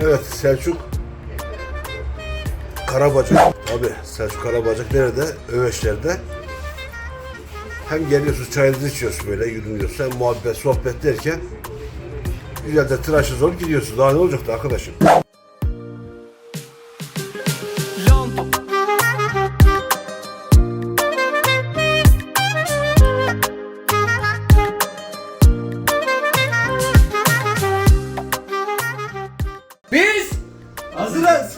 Evet Selçuk Karabacak. Tabi Selçuk Karabacak nerede? Öveçler'de. Hem geliyorsunuz çayınızı içiyorsunuz böyle yudumuyorsunuz. Hem muhabbet sohbet derken güzel de tıraşınız olup gidiyorsunuz. Daha ne olacaktı arkadaşım? Hazırız.